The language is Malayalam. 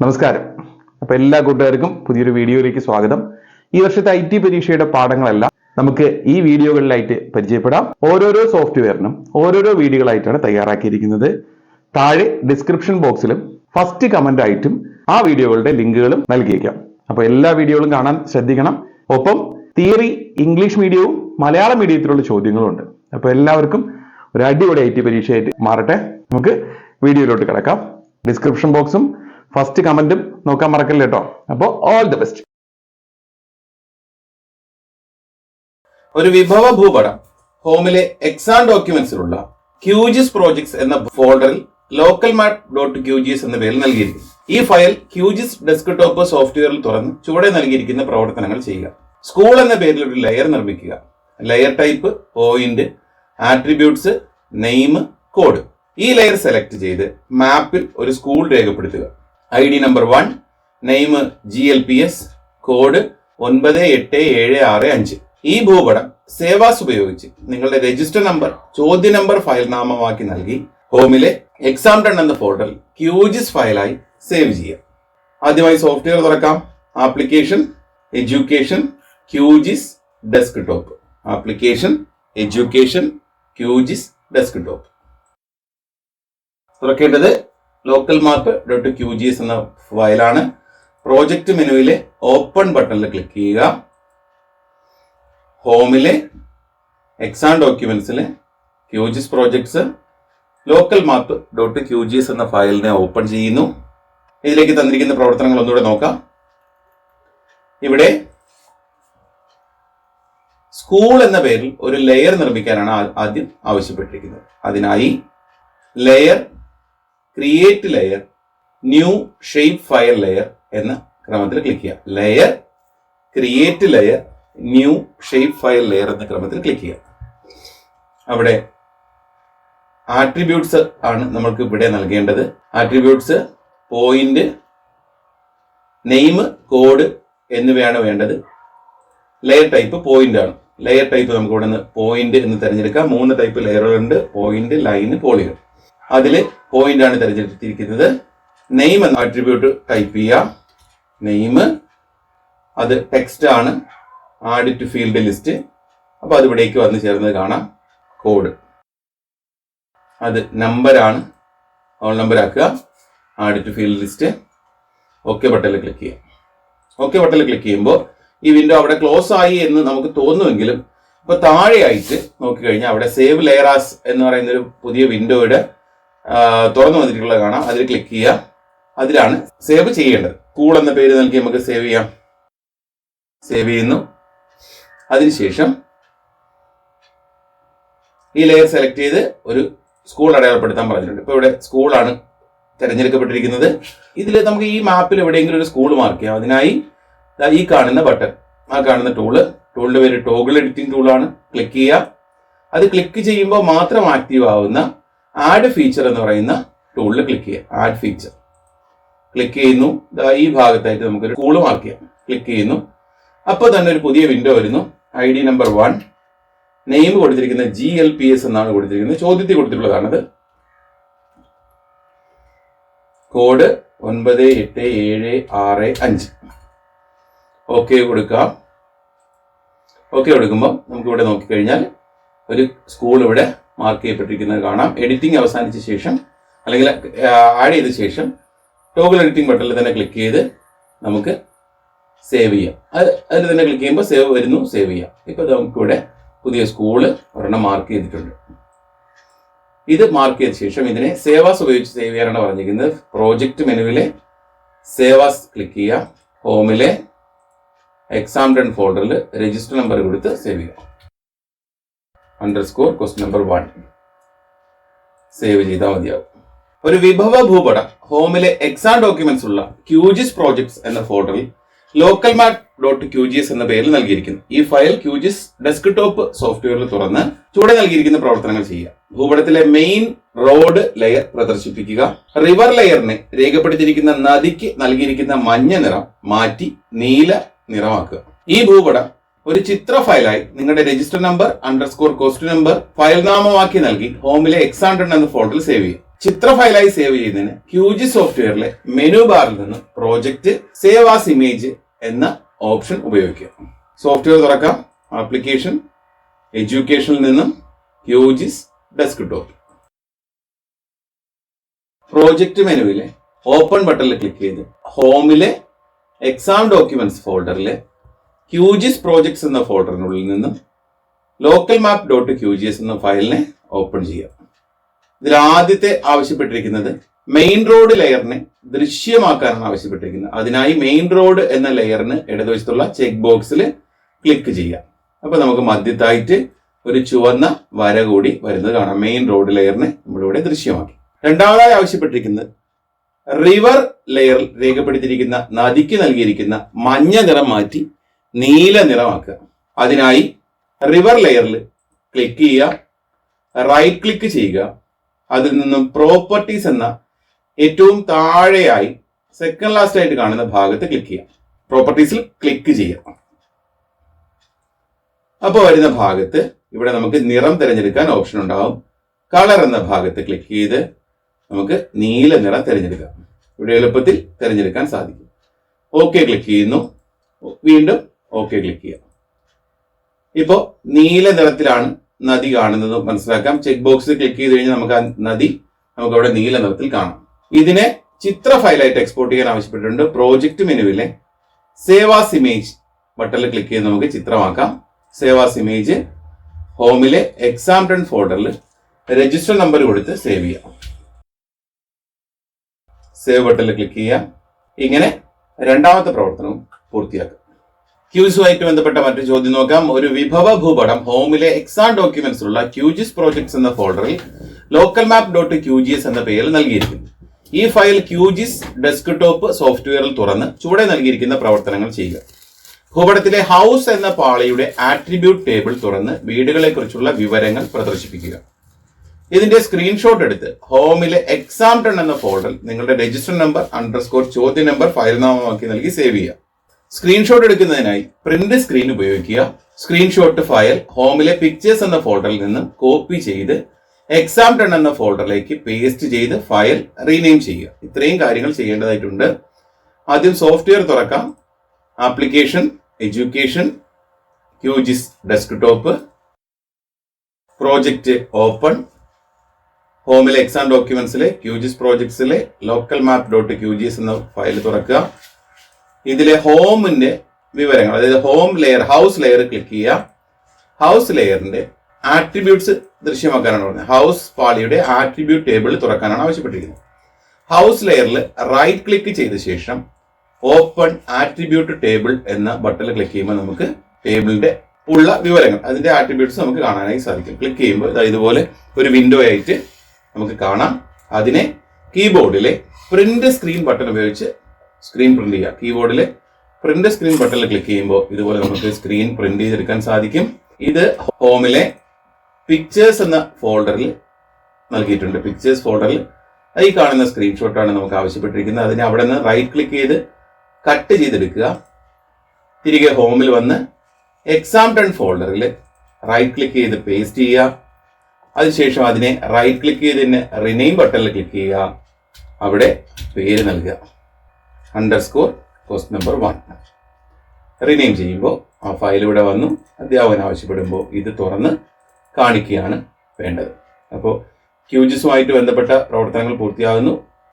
നമസ്കാരം. അപ്പൊ എല്ലാ കൂട്ടുകാർക്കും പുതിയൊരു വീഡിയോയിലേക്ക് സ്വാഗതം. ഈ വർഷത്തെ ഐ ടി പരീക്ഷയുടെ പാഠങ്ങളെല്ലാം നമുക്ക് ഈ വീഡിയോകളിലായിട്ട് പരിചയപ്പെടാം. ഓരോരോ സോഫ്റ്റ്വെയറിനും ഓരോരോ വീഡിയോകളായിട്ടാണ് തയ്യാറാക്കിയിരിക്കുന്നത്. താഴെ ഡിസ്ക്രിപ്ഷൻ ബോക്സിലും ഫസ്റ്റ് കമന്റ് ആയിട്ടും ആ വീഡിയോകളുടെ ലിങ്കുകളും നൽകിയേക്കാം. അപ്പൊ എല്ലാ വീഡിയോകളും കാണാൻ ശ്രദ്ധിക്കണം. ഒപ്പം തിയറി ഇംഗ്ലീഷ് മീഡിയവും മലയാളം മീഡിയത്തിലുള്ള ചോദ്യങ്ങളുണ്ട് അപ്പൊ എല്ലാവർക്കും ഒരു അടിപൊളി ഐ ടി പരീക്ഷയായിട്ട് മാറട്ടെ. നമുക്ക് വീഡിയോയിലോട്ട് കിടക്കാം. ഡിസ്ക്രിപ്ഷൻ ബോക്സും ഫസ്റ്റ് കമന്റും നോക്കാൻ മറക്കല്ലേ കേട്ടോ അപ്പോൾ ഓൾ ദി ബെസ്റ്റ് ഒരു വിഭവ ഭൂപടം ഹോമിലെ എക്സാം ഡോക്യുമെന്റ്സിലുള്ള ക്യൂജിസ് പ്രോജക്ട്സ് എന്ന ഫോൾഡറിൽ ലോക്കൽ മാപ്പ് ഡോട്ട് ക്യൂജിസ് എന്ന പേരിൽ നൽകിയിരിക്കുന്നു. ഈ ഫയൽ ക്യൂജിസ് ഡെസ്ക്ടോപ്പ് സോഫ്റ്റ്വെയറിൽ തുറന്ന് ചുവടെ നൽകിയിരിക്കുന്ന പ്രവർത്തനങ്ങൾ ചെയ്യുക. സ്കൂൾ എന്ന പേരിൽ ഒരു ലെയർ നിർമ്മിക്കുക. Layer type point attributes name code ഈ ലെയർ സെലക്ട് ചെയ്ത് മാപ്പിൽ ഒരു സ്കൂൾ രേഖപ്പെടുത്തുക. I D number one name G L P S code ഒൻപത് എട്ട് ഏഴ് ആറ് അഞ്ച്. ഈ ഭൂപടം സേവാസ് ഉപയോഗിച്ച് നിങ്ങളുടെ രജിസ്റ്റർ നമ്പർ ചോദ്യ നമ്പർ ഫയൽ നാമമാക്കി നൽകി ഹോമിലെ എക്സാം ടൺ എന്ന ഫോൾഡറിൽ ക്യൂജിസ് ഫയലായി സേവ് ചെയ്യാം. ആദ്യമായി സോഫ്റ്റ്വെയർ തുറക്കാം. Application education QGIS desktop application education QGIS desktop തുറക്കേണ്ടത് local map dot Q G S എന്ന ഫയലാണ് പ്രോജക്റ്റ് മെനുവിലെ ഓപ്പൺ ബട്ടണിൽ ക്ലിക്ക് ചെയ്യുക. ഹോമിലെ exam ഡോക്യുമെന്റ്സിലെ QGIS projects local map dot Q G S എന്ന ഫയലിനെ ഓപ്പൺ ചെയ്യുന്നു. ഇതിലേക്ക് തന്നിരിക്കുന്ന പ്രവർത്തനങ്ങൾ ഒന്നുകൂടെ നോക്കാം. ഇവിടെ സ്കൂൾ എന്ന പേരിൽ ഒരു ലെയർ നിർമ്മിക്കാനാണ് ആദ്യം ആവശ്യപ്പെട്ടിരിക്കുന്നത്. അതിനായി layer create layer new shape file layer എന്ന ക്രമത്തിൽ ക്ലിക്ക് ചെയ്യുക. Layer create layer new shape file layer എന്ന ക്രമത്തിൽ ക്ലിക്ക് ചെയ്യുക. അവിടെ ആട്രിബ്യൂട്ട്സ് ആണ് നമ്മൾക്ക് ഇവിടെ നൽകേണ്ടത്. ആട്രിബ്യൂട്ട്സ് പോയിന്റ് നെയിം കോഡ് എന്നിവയാണ് വേണ്ടത്. ലെയർ ടൈപ്പ് പോയിന്റ് ആണ്. ലെയർ ടൈപ്പ് നമുക്ക് ഇവിടെ നിന്ന് പോയിന്റ് എന്ന് തിരഞ്ഞെടുക്കാം. മൂന്ന് ടൈപ്പ് ലെയറുകളുണ്ട് പോയിന്റ് ലൈന് പോളികൾ അതിൽ പോയിന്റ് ആണ് തിരഞ്ഞെടുത്തിരിക്കുന്നത്. നെയിം എന്ന ആട്രിബ്യൂട്ട് ടൈപ്പ് ചെയ്യാം നെയിം അത് ടെക്സ്റ്റ് ആണ്. ആഡ് ടു ഫീൽഡ് ലിസ്റ്റ് അപ്പോൾ അത് ഇവിടേക്ക് വന്ന് ചേർന്നത് കാണാം. കോഡ് അത് നമ്പറാണ് ഓൾ നമ്പർ ആക്കുക. Add to field list okay ബട്ടണിൽ ക്ലിക്ക് ചെയ്യാം ഓക്കെ ബട്ടണിൽ ക്ലിക്ക് ചെയ്യുമ്പോൾ ഈ വിൻഡോ അവിടെ ക്ലോസ് ആയി എന്ന് നമുക്ക് തോന്നുമെങ്കിലും ഇപ്പൊ താഴെയായിട്ട് നോക്കിക്കഴിഞ്ഞാൽ അവിടെ സേവ് ലെയറാസ് എന്ന് പറയുന്ന ഒരു പുതിയ വിൻഡോയുടെ തുറന്നു വന്നിട്ടുള്ളത് കാണാം. അതിൽ ക്ലിക്ക് ചെയ്യുക. അതിലാണ് സേവ് ചെയ്യേണ്ടത്. കൂൾ എന്ന പേര് നൽകി നമുക്ക് സേവ് ചെയ്യാം. സേവ് ചെയ്യുന്നു. അതിനുശേഷം ഈ ലെയർ സെലക്ട് ചെയ്ത് ഒരു സ്കൂൾ അടയാളപ്പെടുത്താൻ പറഞ്ഞിട്ടുണ്ട്. ഇപ്പൊ ഇവിടെ സ്കൂളാണ് തിരഞ്ഞെടുക്കപ്പെട്ടിരിക്കുന്നത്. ഇതിൽ നമുക്ക് ഈ മാപ്പിൽ എവിടെയെങ്കിലും ഒരു സ്കൂൾ മാർക്ക് ചെയ്യാം. അതിനായി ഈ കാണുന്ന ബട്ടൺ ആ കാണുന്ന ടൂൾ ടൂളിന്റെ പേര് ടോഗിൾ എഡിറ്റിംഗ് ടൂളാണ് ക്ലിക്ക് ചെയ്യുക. അത് ക്ലിക്ക് ചെയ്യുമ്പോൾ മാത്രം ആക്റ്റീവ് ആവുന്ന ആഡ് ഫീച്ചർ എന്ന് പറയുന്ന ടൂളിൽ ക്ലിക്ക് ചെയ്യുക ആഡ് ഫീച്ചർ ക്ലിക്ക് ചെയ്യുന്നു. ഈ ഭാഗത്തായിട്ട് നമുക്കൊരു സ്കൂൾ മാർക്ക് ചെയ്യാം. ക്ലിക്ക് ചെയ്യുന്നു. അപ്പോൾ തന്നെ ഒരു പുതിയ വിൻഡോ വരുന്നു. I D number one name കൊടുത്തിരിക്കുന്ന ജി എൽ പി എസ് എന്നാണ് കൊടുത്തിരിക്കുന്നത്. ചോദ്യത്തിൽ കൊടുത്തിട്ടുള്ളതാണത്. കോഡ് ഒൻപത് എട്ട് ഏഴ് ആറ് അഞ്ച്. ഓക്കെ കൊടുക്കാം. ഓക്കെ കൊടുക്കുമ്പോൾ നമുക്കിവിടെ നോക്കിക്കഴിഞ്ഞാൽ ഒരു സ്കൂൾ ഇവിടെ മാർക്ക് ചെയ്യപ്പെട്ടിരിക്കുന്നത് കാണാം. എഡിറ്റിംഗ് അവസാനിച്ച ശേഷം അല്ലെങ്കിൽ ആഡ് ചെയ്ത ശേഷം ടോഗിൾ എഡിറ്റിംഗ് ബട്ടണിൽ തന്നെ ക്ലിക്ക് ചെയ്ത് നമുക്ക് സേവ് ചെയ്യാം. അത് അതിൽ തന്നെ ക്ലിക്ക് ചെയ്യുമ്പോൾ സേവ് വരുന്നു സേവ് ചെയ്യാം. ഇപ്പോൾ നമുക്കിവിടെ പുതിയ സ്കൂൾ ഒരെണ്ണം മാർക്ക് ചെയ്തിട്ടുണ്ട്. ഇത് മാർക്ക് ചെയ്ത ശേഷം ഇതിനെ സേവാസ് ഉപയോഗിച്ച് സേവ് ചെയ്യാനാണ് പറഞ്ഞിരിക്കുന്നത്. പ്രോജക്റ്റ് മെനുവിലെ സേവാസ് ക്ലിക്ക് ചെയ്യാം. ഹോമിലെ എക്സാം ഡൺ ഫോൾഡറിൽ രജിസ്റ്റർ നമ്പർ കൊടുത്ത് സേവ് ചെയ്യുക underscore quest number one save ചെയ്താൽ മതിയാവും. ഒരു വിഭവ ഭൂപടം ഹോമിലെ എക്സാം ഡോക്യുമെന്റ്സ് ഉള്ള ക്യൂജിസ് പ്രോജക്ട്സ് എന്ന ഫോൾഡറിൽ ലോക്കൽ മാപ്പ് ഡോട്ട് ക്യൂജിഎസ് എന്ന പേരിൽ നൽകിയിരിക്കുന്നു. ഈ ഫയൽ ക്യൂജിസ് ഡെസ്ക്ടോപ്പ് സോഫ്റ്റ്വെയറിൽ തുറന്ന് ചുവടെ നൽകിയിരിക്കുന്ന പ്രവർത്തനങ്ങൾ ചെയ്യുക. ഭൂപടത്തിലെ മെയിൻ റോഡ് ലെയർ പ്രദർശിപ്പിക്കുക. റിവർ ലെയറിനെ രേഖപ്പെടുത്തിയിരിക്കുന്ന നദിക്ക് നൽകിയിരിക്കുന്ന മഞ്ഞ നിറം മാറ്റി നീല നിറമാക്കുക. ഈ ഭൂപടം ഒരു ചിത്ര ഫയലായി നിങ്ങളുടെ register number underscore quest number file നാമമാക്കി നൽകി ഹോമിലെ എക്സാണ്ടൺ എന്ന ഫോൾഡറിൽ സേവ് ചെയ്യും. ചിത്ര ഫയലായി സേവ് ചെയ്യുന്നതിന് ക്യൂജി സോഫ്റ്റ്വെയറിലെ മെനു ബാറിൽ നിന്ന് പ്രോജക്റ്റ് സേവ് ആസ് ഇമേജ് എന്ന ഓപ്ഷൻ ഉപയോഗിക്കുക. സോഫ്റ്റ്വെയർ തുറക്കാം. ആപ്ലിക്കേഷൻ എഡ്യൂക്കേഷനിൽ നിന്നും ക്യൂജിസ് ഡെസ്ക്ടോപ്പ് പ്രോജക്റ്റ് മെനുവിലെ ഓപ്പൺ ബട്ടണിൽ ക്ലിക്ക് ചെയ്ത് ഹോമിലെ എക്സാം ഡോക്യുമെന്റ്സ് ഫോൾഡറിലെ ക്യൂജിസ് പ്രോജക്ട്സ് എന്ന ഫോൾഡറിനുള്ളിൽ നിന്നും ലോക്കൽ മാപ്പ് ഡോട്ട് ക്യൂജിഎസ് എന്ന ഫയലിനെ ഓപ്പൺ ചെയ്യുക ഇതിൽ ആദ്യത്തെ ആവശ്യപ്പെട്ടിരിക്കുന്നത് മെയിൻ റോഡ് ലെയറിനെ ദൃശ്യമാക്കാനാണ് ആവശ്യപ്പെട്ടിരിക്കുന്നത്. അതിനായി മെയിൻ റോഡ് എന്ന ലെയറിന് ഇടതുവശത്തുള്ള ചെക്ക് ബോക്സിൽ ക്ലിക്ക് ചെയ്യുക അപ്പോൾ നമുക്ക് മധ്യത്തായിട്ട് ഒരു ചുവന്ന വര കൂടി വരുന്നത് കാണാം. മെയിൻ റോഡ് ലെയറിനെ നമ്മളിവിടെ ദൃശ്യമാക്കി. രണ്ടാമതായി ആവശ്യപ്പെട്ടിരിക്കുന്നത് റിവർ ലെയറിൽ രേഖപ്പെടുത്തിയിരിക്കുന്ന നദിക്ക് നൽകിയിരിക്കുന്ന മഞ്ഞ നിറം മാറ്റി നീല നിറമാക്കുക. അതിനായി റിവർ ലെയറിൽ ക്ലിക്ക് ചെയ്യുക. റൈറ്റ് ക്ലിക്ക് ചെയ്യുക. അതിൽ നിന്നും പ്രോപ്പർട്ടീസ് എന്ന ഏറ്റവും താഴെയായി സെക്കൻഡ് ലാസ്റ്റ് ആയിട്ട് കാണുന്ന ഭാഗത്ത് ക്ലിക്ക് ചെയ്യുക. പ്രോപ്പർട്ടീസിൽ ക്ലിക്ക് ചെയ്യുക. അപ്പോൾ വരുന്ന ഭാഗത്ത് ഇവിടെ നമുക്ക് നിറം തിരഞ്ഞെടുക്കാൻ ഓപ്ഷൻ ഉണ്ടാകും കളർ എന്ന ഭാഗത്ത് ക്ലിക്ക് ചെയ്ത് നമുക്ക് നീല നിറം തിരഞ്ഞെടുക്കാം. ഇവിടെ എളുപ്പത്തിൽ തിരഞ്ഞെടുക്കാൻ സാധിക്കും. ഓക്കെ ക്ലിക്ക് ചെയ്യുന്നു. വീണ്ടും ഓക്കെ ക്ലിക്ക് ചെയ്യാം ഇപ്പോൾ നീല നിറത്തിലാണ് നദി കാണുന്നത് മനസ്സിലാക്കാം. ചെക്ക് ബോക്സിൽ ക്ലിക്ക് ചെയ്ത് കഴിഞ്ഞാൽ നമുക്ക് ആ നദി നമുക്ക് അവിടെ നീല നിറത്തിൽ കാണാം. ഇതിനെ ചിത്ര ഫയലായിട്ട് എക്സ്പോർട്ട് ചെയ്യാൻ ആവശ്യപ്പെട്ടിട്ടുണ്ട്. പ്രോജക്റ്റ് മെനുവിലെ സേവാസ് ഇമേജ് ബട്ടണിൽ ക്ലിക്ക് ചെയ്ത് നമുക്ക് ചിത്രമാക്കാം. സേവാസ് ഇമേജ് ഹോമിലെ എക്സാം ടൺ ഫോൾഡറിൽ രജിസ്റ്റർ നമ്പർ കൊടുത്ത് സേവ് ചെയ്യാം. സേവ് ബട്ടണിൽ ക്ലിക്ക് ചെയ്യാം. ഇങ്ങനെ രണ്ടാമത്തെ പ്രവർത്തനവും പൂർത്തിയാക്കാം. ക്യൂസുമായിട്ട് ബന്ധപ്പെട്ട മറ്റൊരു ചോദ്യം നോക്കാം. ഒരു വിഭവ ഭൂപടം ഹോമിലെ എക്സാം ഡോക്യുമെന്റ്സിലുള്ള ക്യൂജിസ് പ്രോജക്ട്സ് എന്ന ഫോൾഡറിൽ ലോക്കൽ മാപ്പ് ഡോട്ട് ക്യൂജിഎസ് എന്ന പേരിൽ നൽകിയിരിക്കുന്നു. ഈ ഫയൽ ക്യൂജിസ് ഡെസ്ക്ടോപ്പ് സോഫ്റ്റ്വെയറിൽ തുറന്ന് ചുവടെ നൽകിയിരിക്കുന്ന പ്രവർത്തനങ്ങൾ ചെയ്യുക. ഭൂപടത്തിലെ ഹൗസ് എന്ന പാളിയുടെ ആട്രിബ്യൂട്ട് ടേബിൾ തുറന്ന് വീടുകളെ കുറിച്ചുള്ള വിവരങ്ങൾ പ്രദർശിപ്പിക്കുക. ഇതിന്റെ സ്ക്രീൻഷോട്ട് എടുത്ത് ഹോമിലെ എക്സാം ടൺ എന്ന ഫോൾഡറിൽ നിങ്ങളുടെ രജിസ്റ്റർ നമ്പർ അണ്ടർസ്കോർ ചോദ്യ നമ്പർ ഫയൽ നാമമാക്കി നൽകി സേവ് ചെയ്യുക. സ്ക്രീൻഷോട്ട് എടുക്കുന്നതിനായി പ്രിന്റ് സ്ക്രീൻ ഉപയോഗിക്കുക. സ്ക്രീൻഷോട്ട് ഫയൽ ഹോമിലെ പിക്ചേഴ്സ് എന്ന ഫോൾഡറിൽ നിന്ന് കോപ്പി ചെയ്ത് എക്സാം ടെൺ എന്ന ഫോൾഡറിലേക്ക് പേസ്റ്റ് ചെയ്ത് ഫയൽ റീനെയിം ചെയ്യുക. ഇത്രയും കാര്യങ്ങൾ ചെയ്യേണ്ടതായിട്ടുണ്ട്. ആദ്യം സോഫ്റ്റ്വെയർ തുറക്കാം. Application education QGIS desktop project open ഹോമിലെ exam ഡോക്യുമെന്റ്സിലെ ക്യൂജിസ് പ്രോജക്ട്സിലെ ലോക്കൽ മാപ്പ് ഡോട്ട് ക്യൂജിസ് എന്ന ഫയൽ തുറക്കുക. ഇതിലെ ഹോമിന്റെ വിവരങ്ങൾ അതായത് home layer house layer click ചെയ്യുക. ഹൗസ് ലെയറിന്റെ ആട്രിബ്യൂട്ട്സ് ദൃശ്യമാക്കാനാണ് പറഞ്ഞത്. ഹൗസ് പാളിയുടെ ആട്രിബ്യൂട്ട് ടേബിൾ തുറക്കാനാണ് ആവശ്യപ്പെട്ടിരിക്കുന്നത്. ഹൗസ് ലെയറിൽ റൈറ്റ് ക്ലിക്ക് ചെയ്ത ശേഷം ഓപ്പൺ ആട്രിബ്യൂട്ട് ടേബിൾ എന്ന ബട്ടൺ ക്ലിക്ക് ചെയ്യുമ്പോൾ നമുക്ക് ടേബിളിന്റെ ഉള്ള വിവരങ്ങൾ അതിന്റെ ആട്രിബ്യൂട്ട്സ് നമുക്ക് കാണാനായി സാധിക്കും. ക്ലിക്ക് ചെയ്യുമ്പോൾ ഇതാ ഇതുപോലെ ഒരു വിൻഡോ ആയിട്ട് നമുക്ക് കാണാം. അതിനെ കീബോർഡിലെ പ്രിന്റ് സ്ക്രീൻ ബട്ടൺ ഉപയോഗിച്ച് സ്ക്രീൻ പ്രിന്റ് ചെയ്യുക. കീബോർഡിലെ പ്രിന്റ് സ്ക്രീൻ ബട്ടണിൽ ക്ലിക്ക് ചെയ്യുമ്പോൾ ഇതുപോലെ നമുക്ക് സ്ക്രീൻ പ്രിന്റ് ചെയ്തെടുക്കാൻ സാധിക്കും. ഇത് ഹോമിലെ പിക്ചേഴ്സ് എന്ന ഫോൾഡറിൽ നൽകിയിട്ടുണ്ട്. പിക്ചേഴ്സ് ഫോൾഡറിൽ ഈ കാണുന്ന സ്ക്രീൻഷോട്ടാണ് നമുക്ക് ആവശ്യപ്പെട്ടിരിക്കുന്നത്. അതിനെ അവിടെ നിന്ന് റൈറ്റ് ക്ലിക്ക് ചെയ്ത് കട്ട് ചെയ്തെടുക്കുക. തിരികെ ഹോമിൽ വന്ന് എക്സാം ടൺ ഫോൾഡറിൽ റൈറ്റ് ക്ലിക്ക് ചെയ്ത് പേസ്റ്റ് ചെയ്യുക. അതിനുശേഷം അതിനെ റൈറ്റ് ക്ലിക്ക് ചെയ്ത് റിനെയിം ബട്ടണിൽ ക്ലിക്ക് ചെയ്യുക. അവിടെ പേര് നൽകുക. Underscore cost number one rename ചെയ്യുമ്പോൾ ആ ഫയൽ ഇവിടെ വന്നു. അധ്യാപകൻ ആവശ്യപ്പെടുമ്പോൾ ഇത് തുറന്ന് കാണിക്കുകയാണ് വേണ്ടത്. അപ്പോൾ ക്യൂജിസുമായിട്ട് ബന്ധപ്പെട്ട പ്രവർത്തനങ്ങൾ പൂർത്തിയാകുന്നു.